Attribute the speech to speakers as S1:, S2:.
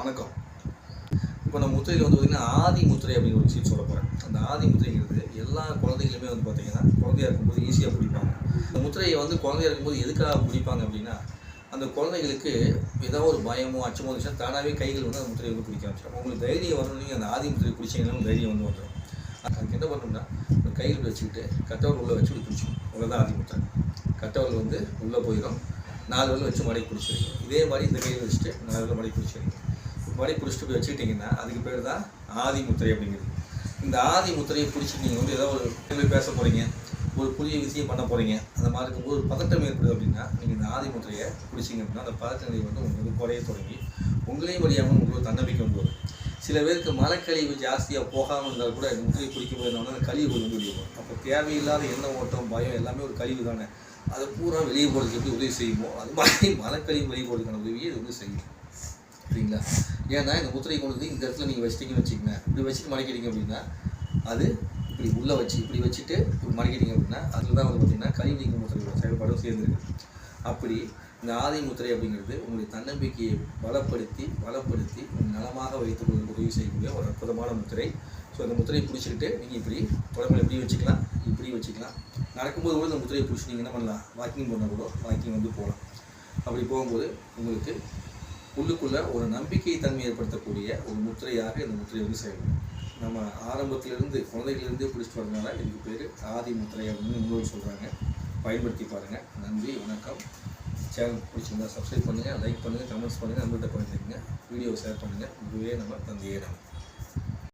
S1: வணக்கம். இப்போ நம்ம முத்திரையில் வந்து பார்த்திங்கன்னா ஆதி முத்திரை அப்படிங்கிற ஒரு விஷயம் சொல்ல போகிறேன் அந்த ஆதி முத்திரைங்கிறது எல்லா குழந்தைகளுமே வந்து பார்த்திங்கன்னா குழந்தையா இருக்கும்போது ஈஸியாக பிடிப்பாங்க இந்த முத்திரையை வந்து குழந்தையா இருக்கும்போது எதுக்காக பிடிப்பாங்க அப்படின்னா அந்த குழந்தைகளுக்கு ஏதாவது ஒரு பயமோ அச்சமோ இருந்துச்சுன்னா தானாகவே கைகள் வந்து அந்த முத்திரையை வந்து பிடிக்க ஆரம்பிச்சிடும். உங்களுக்கு தைரியம் வரணும் நீங்கள் அந்த ஆதி முத்திரை பிடிச்சிங்கன்னா தைரியம் வந்து வந்துடும். அதுக்கு என்ன பண்ணணும்னா கையில் வச்சுக்கிட்டு கட்டவர் உள்ளே வச்சு இப்படி பிடிச்சிக்கணும் தான் ஆதி முத்திரை. கட்டவர் வந்து உள்ளே போயிடும். நாலு வரல வச்சு மடக்கி பிடிச்சிருங்க இதே மாதிரி இந்த கையில் வச்சுட்டு நாலு வரல மடக்கி பிடிச்சிருங்க மடக்கி பிடிச்சிட்டு போய் வச்சுக்கிட்டிங்கன்னா அதுக்கு பேர் தான் ஆதி முத்திரை அப்படிங்கிறது. இந்த ஆதி முத்திரையை பிடிச்சி நீங்கள் வந்து ஏதோ ஒரு கேள்வி பேச போகிறீங்க ஒரு புதிய விஷயம் பண்ண போகிறீங்க அந்த மாதிரி இருக்கும்போது ஒரு பதட்டம் ஏற்படுது அப்படின்னா நீங்கள் இந்த ஆதி முத்திரையை பிடிச்சிங்க அப்படின்னா அந்த பதட்ட நிலை வந்து உங்களுக்கு குறைய தொடங்கி உங்களையும் வழியாமல் உங்களுக்கு தன்னம்பிக்கை வந்து வரும். சில பேருக்கு மலக்கழிவு ஜாஸ்தியாக போகாமல் இருந்தால் கூட இந்த முத்திரையை பிடிக்கும் போது அந்த கழிவு வந்து வெளியே வரும். அப்போ தேவையில்லாத எண்ண ஓட்டம் பயம் எல்லாமே ஒரு கழிவு தானே. அதை பூரா வெளியே போகிறதுக்கு எப்படி உதவி செய்யுமோ அது மாதிரி மழைக்கழிவு வெளியே போகிறதுக்கான உதவியை இது வந்து செய்யும். சரிங்களா ஏன்னா இந்த முத்திரை கொண்டு வந்து இந்த இடத்துல நீங்கள் வச்சிட்டீங்கன்னு வச்சுக்கோங்க. இப்படி வச்சுட்டு மடக்கிட்டீங்க அப்படின்னா அது இப்படி உள்ளே வச்சு இப்படி வச்சுட்டு இப்படி மடக்கிட்டீங்க அப்படின்னா அதில் தான் வந்து பார்த்தீங்கன்னா கழிவு நீங்க முத்திரையோட செயல்பாடும் சேர்ந்துருக்கு. அப்படி இந்த ஆதி முத்திரை அப்படிங்கிறது உங்களுடைய தன்னம்பிக்கையை பலப்படுத்தி பலப்படுத்தி நலமாக வைத்துக் கொள்ள உதவி செய்யக்கூடிய ஒரு அற்புதமான முத்திரை. ஸோ அந்த முத்திரையை பிடிச்சிக்கிட்டு நீங்கள் இப்படி உடம்புல இப்படி வச்சுக்கலாம் இப்படி வச்சுக்கலாம். நடக்கும்போது கூட இந்த முத்திரையை பிடிச்சி நீங்கள் என்ன பண்ணலாம்? வாக்கிங் பண்ணால் கூட வாக்கிங் வந்து போகலாம். அப்படி போகும்போது உங்களுக்கு உள்ளுக்குள்ள ஒரு நம்பிக்கை தன்மை ஏற்படுத்தக்கூடிய ஒரு முத்திரையாக இந்த முத்திரை வந்து செயல்படும். நம்ம ஆரம்பத்திலிருந்து குழந்தைகளிலிருந்தே பிடிச்சிட்டு வரதுனால இதுக்கு பேர் ஆதி முத்திரை அப்படின்னு முன்னோர் சொல்கிறாங்க பயன்படுத்தி பாருங்கள் நன்றி வணக்கம். சேனல் பிடிச்சிருந்தா சப்ஸ்கிரைப் பண்ணுங்கள் லைக் பண்ணுங்கள் கமெண்ட்ஸ் பண்ணுங்கள் நம்மள்கிட்ட பண்ணிருங்க வீடியோ ஷேர் பண்ணுங்கள் இதுவே நம்ம தந்தையே நம்ம.